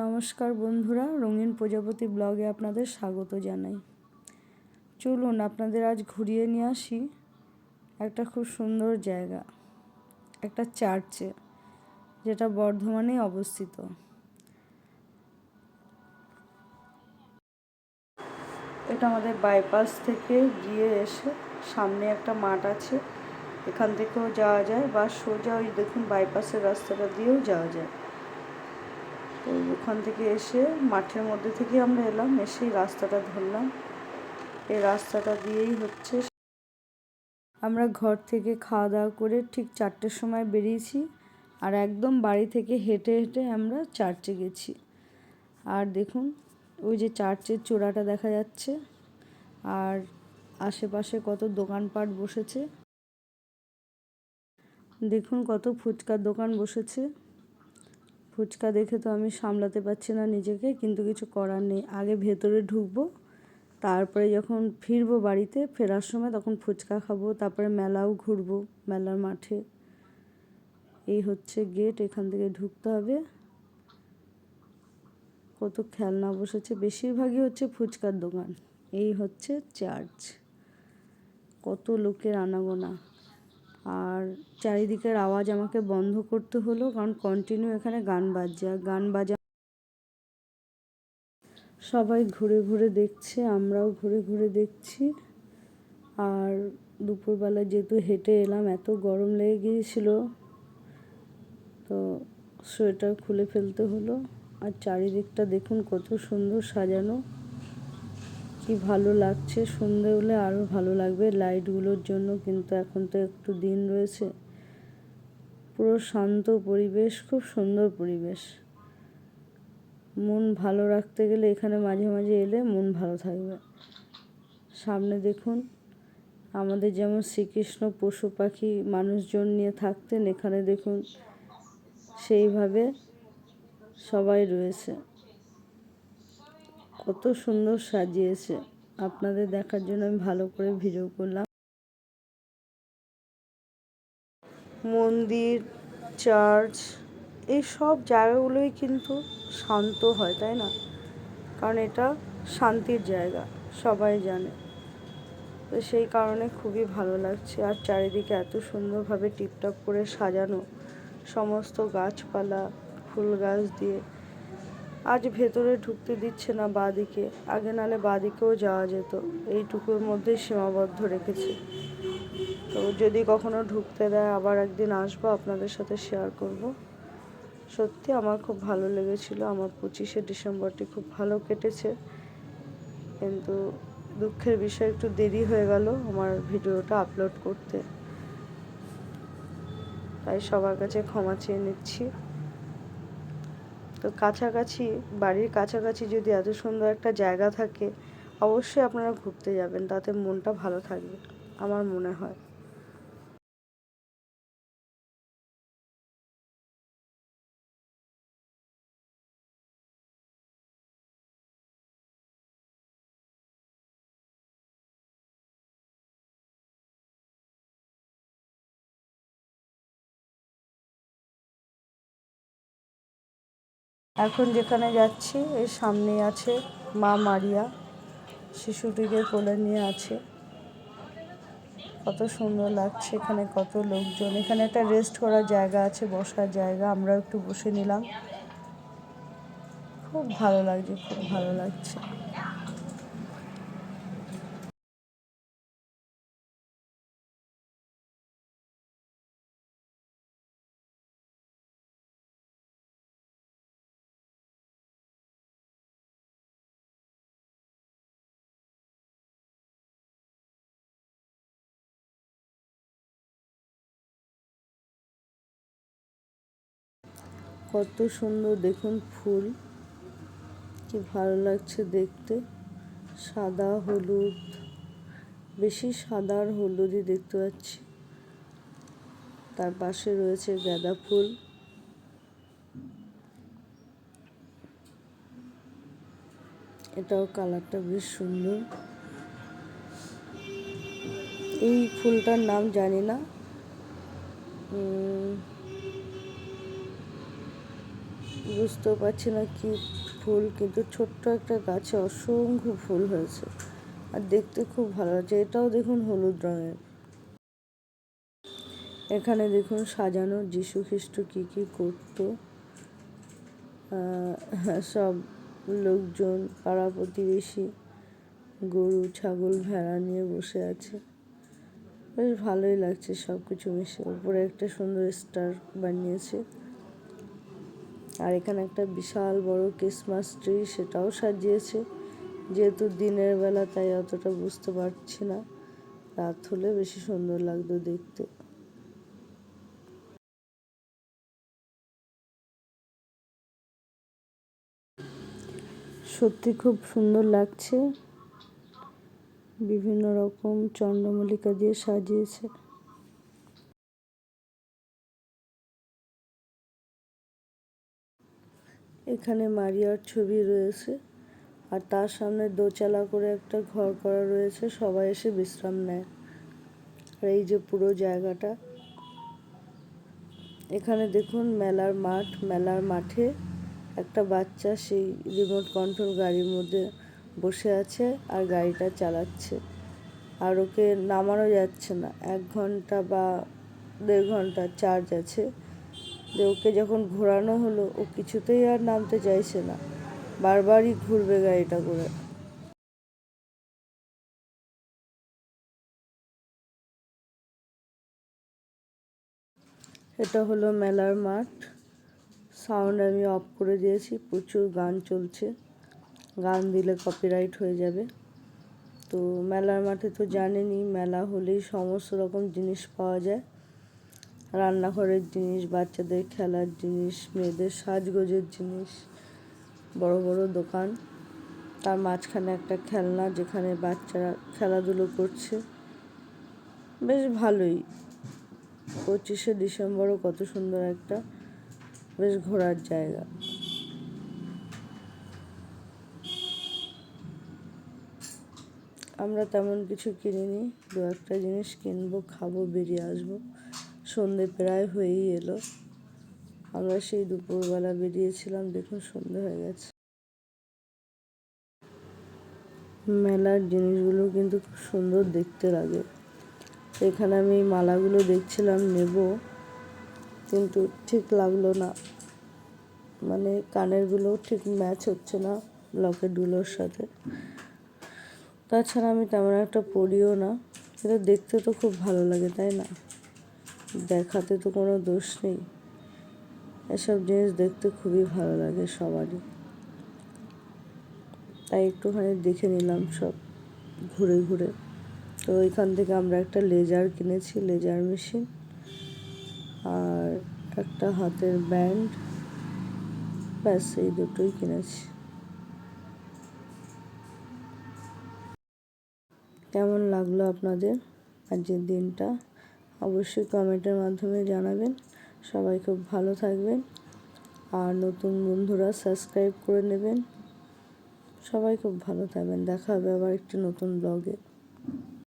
নমস্কার বন্ধুরা, রঙিন প্রজাপতি ব্লগে আপনাদের স্বাগত জানাই। চলুন আপনাদের আজ ঘুরিয়ে নিয়ে আসি একটা খুব সুন্দর জায়গা, একটা চার্চে যেটা বর্ধমানে অবস্থিত। এটা আমাদের বাইপাস থেকে গিয়ে এসে সামনে একটা মাঠ আছে, এখান থেকেও যাওয়া যায় বা সোজা ওই দেখুন বাইপাসের রাস্তাটা দিয়েও যাওয়া যায়। তো ওখান থেকে এসে মাঠের মধ্যে থেকে আমরা এলাম এসেই রাস্তাটা ধরলাম। এই রাস্তাটা দিয়েই হচ্ছে আমরা ঘর থেকে খাওয়া দাওয়া করে ঠিক চারটের সময় বেরিয়েছি আর একদম বাড়ি থেকে হেঁটে হেঁটে আমরা চার্চে গেছি। আর দেখুন, ওই যে চার্চের চূড়াটা দেখা যাচ্ছে আর আশেপাশে কত দোকানপাট বসেছে। দেখুন কত ফুচকার দোকান বসেছে। ফুচকা দেখে তো আমি সামলাতে পারছি না নিজেকে, কিন্তু কিছু করার নেই। আগে ভেতরে ঢুকবো, তারপরে যখন ফিরবো বাড়িতে, ফেরার সময় তখন ফুচকা খাব, তারপরে মেলাও ঘুরবো মেলার মাঠে। এই হচ্ছে গেট এখান থেকে ঢুকতে হবে। কত খেলনা বসেছে, বেশিরভাগই হচ্ছে ফুচকার দোকান। এই হচ্ছে চার্চ কত লোকের আনাগোনা। আর চারিদিকের আওয়াজ আমাকে বন্ধ করতে হলো, কারণ কন্টিনিউ এখানে গান বাজছে। আর গান বাজা সবাই ঘুরে ঘুরে দেখছে, আমরাও ঘুরে ঘুরে দেখছি। আর দুপুরবেলা যেহেতু হেঁটে এলাম, এত গরম লেগে গিয়েছিল, তো সোয়েটার খুলে ফেলতে হলো। আর চারিদিকটা দেখুন কত সুন্দর সাজানো। কি ভালো লাগছে সন্ধে হলে আরও ভালো লাগবে লাইটগুলোর জন্য, কিন্তু এখন তো একটু দিন রয়েছে। পুরো শান্ত পরিবেশ, খুব সুন্দর পরিবেশ। মন ভালো রাখতে গেলে এখানে মাঝে মাঝে এলে মন ভালো থাকবে। সামনে দেখুন, আমাদের যেমন শ্রীকৃষ্ণ পশু পাখি মানুষজন নিয়ে থাকতেন, এখানে দেখুন সেইভাবে সবাই রয়েছে। কত সুন্দর সাজিয়েছে। আপনাদের দেখার জন্য আমি ভালো করে ভিডিও করলাম। মন্দির, চার্চ, এই সব জায়গাগুলোই কিন্তু শান্ত হয়, তাই না? কারণ এটা শান্তির জায়গা, সবাই জানে। তো সেই কারণে খুবই ভালো লাগছে। আর চারিদিকে এত সুন্দরভাবে টিপটপ করে সাজানো, সমস্ত গাছপালা, ফুল গাছ দিয়ে। আজ ভেতরে ঢুকতে দিচ্ছে না বাদিকে, আগে নালে বাদিকেও যাওয়া যেত। এইটুকুর মধ্যেই সীমাবদ্ধ রেখেছে। তো যদি কখনো ঢুকতে দেয়, আবার একদিন আসব আপনাদের সাথে শেয়ার করব। সত্যি আমার খুব ভালো লেগেছিল, আমার পঁচিশে ডিসেম্বরটি খুব ভালো কেটেছে। কিন্তু দুঃখের বিষয়, একটু দেরি হয়ে গেল আমার ভিডিওটা আপলোড করতে। তাই সবার কাছে ক্ষমা চেয়ে নিচ্ছি। তো কাছাকাছি, বাড়ির কাছাকাছি যদি এত সুন্দর একটা জায়গা থাকে, অবশ্যই আপনারা ঘুরতে যাবেন, তাতে মনটা ভালো থাকবে, আমার মনে হয়। এখন যেখানে যাচ্ছি, এর সামনে আছে মা মারিয়া। শিশুটিকে কোলে নিয়ে আছে। কত সুন্দর লাগছে এখানে, কত লোকজন। এখানে একটা রেস্ট করার জায়গা আছে, বসার জায়গা। আমরা একটু বসে নিলাম। খুব ভালো লাগছে, খুব ভালো লাগছে। কত সুন্দর দেখুন ফুল। কি ভালো লাগছে দেখতে। সাদা, হলুদ, বেশি সাদা আর হলুদই দেখতে পাচ্ছি। তার পাশে রয়েছে গাঁদা ফুল। এটাও কালারটা বেশ সুন্দর। এই ফুলটার নাম জানি না। বুঝতেও পারছি না কি ফুল, কিন্তু ছোট্ট একটা গাছে অসংখ্য ফুল হয়েছে। আর দেখতে খুব ভালো লাগছে। এটাও দেখুন হলুদ রঙের। এখানে দেখুন সাজানো যিশু খ্রিস্ট কী কী করতো। সব লোকজন, পাড়া প্রতিবেশী, গরু, ছাগল, ভেড়া নিয়ে বসে আছে। বেশ ভালোই লাগছে সব কিছু মিশে উপরে একটা সুন্দর স্টার বানিয়েছে। আর এখানে একটা বিশাল বড় ক্রিসমাস ট্রি সেটাও সাজিয়েছে। যেহেতু দিনের বেলা, তাই অতটা বুঝতে পারছি না। রাত হলে বেশি সুন্দর লাগতো দেখতে। সত্যি খুব সুন্দর লাগছে। বিভিন্ন রকম চন্দ্রমল্লিকা দিয়ে সাজিয়েছে। এখানে মারিয়ার ছবি রয়েছে। আর তার সামনে দোচালা করে একটা ঘর করা রয়েছে, সবাই এসে বিশ্রাম নেয়। আর এই যে পুরো জায়গাটা। এখানে দেখুন মেলার মাঠ, মেলার মাঠে একটা বাচ্চা সেই রিমোট কন্ট্রোল গাড়ির মধ্যে বসে আছে আর গাড়িটা চালাচ্ছে। আর ওকে নামানো যাচ্ছে না। এক ঘণ্টা বা দেড় ঘণ্টা চার্জ আছে। ওকে যখন ঘোরানো হলো, ও কিছুতেই আর নামতে চাইছে না। বারবারই ঘুরবে গাড়িটা করে। এটা হলো মেলার মাঠ। সাউন্ড আমি অফ করে দিয়েছি। প্রচুর গান চলছে। গান দিলে কপিরাইট হয়ে যাবে। তো মেলার মাঠে তো জানেনই, মেলা হলেই সমস্ত রকম জিনিস পাওয়া যায়। রান্নাঘরের জিনিস, বাচ্চাদের খেলার জিনিস, মেয়েদের সাজগোজের জিনিস, বড় বড় দোকান। তার মাঝখানে একটা খেলনা যেখানে বাচ্চারা খেলাধুলো করছে। বেশ ভালোই। পঁচিশে ডিসেম্বরও কত সুন্দর একটা বেশ ঘোরার জায়গা। আমরা তেমন কিছু কিনিনি। দু একটা জিনিস কিনবো, খাব, বেরিয়ে আসব। সন্ধে প্রায় হয়েই এলো। আমরা সেই দুপুরবেলা বেরিয়েছিলাম, দেখুন সন্ধে হয়ে গেছে। মেলার জিনিসগুলো কিন্তু খুব সুন্দর দেখতে লাগে। এখানে আমি মালাগুলো দেখছিলাম, নেব, কিন্তু ঠিক লাগল না। মানে কানেরগুলো ঠিক ম্যাচ হচ্ছে না লকেটগুলোর সাথে। তাছাড়া আমি তেমন একটা পড়িও না, কিন্তু দেখতে তো খুব ভালো লাগে, তাই না? দেখাতে তো কোনো দোষ নেই। এসব জিনিস দেখতে খুবই ভালো লাগে সবারই। তাই একটুখানি দেখে নিলাম সব ঘুরে ঘুরে। তো ওইখান থেকে আমরা একটা লেজার কিনেছি, লেজার মেশিন। আর একটা হাতের ব্যান্ড। ব্যাস, এই দুটোই কিনেছি। কেমন লাগল আপনাদের আজকের দিনটা? অবশ্যই কমেন্টের মাধ্যমে জানাবেন। সবাই খুব ভালো থাকবেন। আর নতুন বন্ধুরা সাবস্ক্রাইব করে নেবেন। সবাই খুব ভালো থাকবেন। দেখা হবে আবার একটি নতুন ব্লগে।